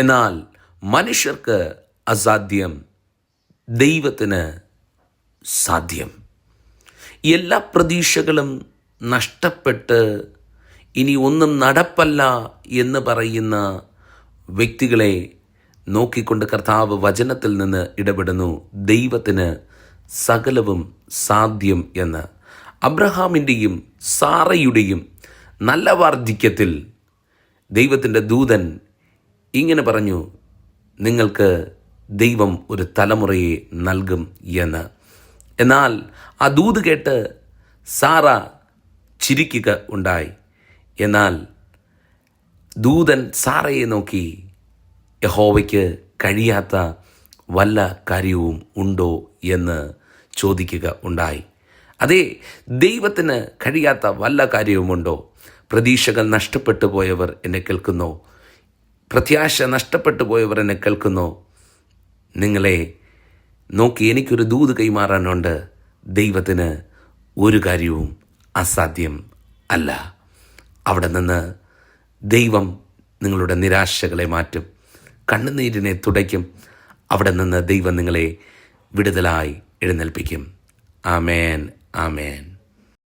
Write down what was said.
എന്നാൽ മനുഷ്യർക്ക് അസാധ്യം ദൈവത്തിന് സാധ്യം. എല്ലാ പ്രതീക്ഷകളും നഷ്ടപ്പെട്ട് ഇനി ഒന്നും നടപ്പല്ല എന്ന് പറയുന്ന വ്യക്തികളെ നോക്കിക്കൊണ്ട് കർത്താവ് വചനത്തിൽ നിന്ന് ഇടപെടുന്നു. ദൈവത്തിന് സകലവും സാധ്യം എന്ന്. അബ്രഹാമിന്റെയും സാറയുടെയും നല്ല വാർദ്ധക്യത്തിൽ ദൈവത്തിന്റെ ദൂതൻ ഇങ്ങനെ പറഞ്ഞു നിങ്ങൾക്ക് ദൈവം ഒരു തലമുറയെ നൽകും എന്ന്. എന്നാൽ ആ ദൂത് കേട്ട് സാറ ചിരിക്കുക ഉണ്ടായി. എന്നാൽ ദൂതൻ സാറയെ നോക്കി യഹോവയ്ക്ക് കഴിയാത്ത വല്ല കാര്യവും ഉണ്ടോ എന്ന് ചോദിക്കുക ഉണ്ടായി. അതെ ദൈവത്തിന് കഴിയാത്ത വല്ല കാര്യവുമുണ്ടോ പ്രതീക്ഷകൾ നഷ്ടപ്പെട്ടു പോയവർ എന്നെ കേൾക്കുന്നോ. പ്രത്യാശ നഷ്ടപ്പെട്ടു പോയവർ എന്നെ കേൾക്കുന്നു. നിങ്ങളെ നോക്കി എനിക്കൊരു ദൂത് കൈമാറാനുണ്ട്. ദൈവത്തിന് ഒരു കാര്യവും അസാധ്യം അല്ല. അവിടെ നിന്ന് ദൈവം നിങ്ങളുടെ നിരാശകളെ മാറ്റും. കണ്ണുനീരിനെ തുടയ്ക്കും. അവിടെ നിന്ന് ദൈവം നിങ്ങളെ വിടുതലായി എഴുന്നേൽപ്പിക്കും. ആമേൻ ആമേൻ.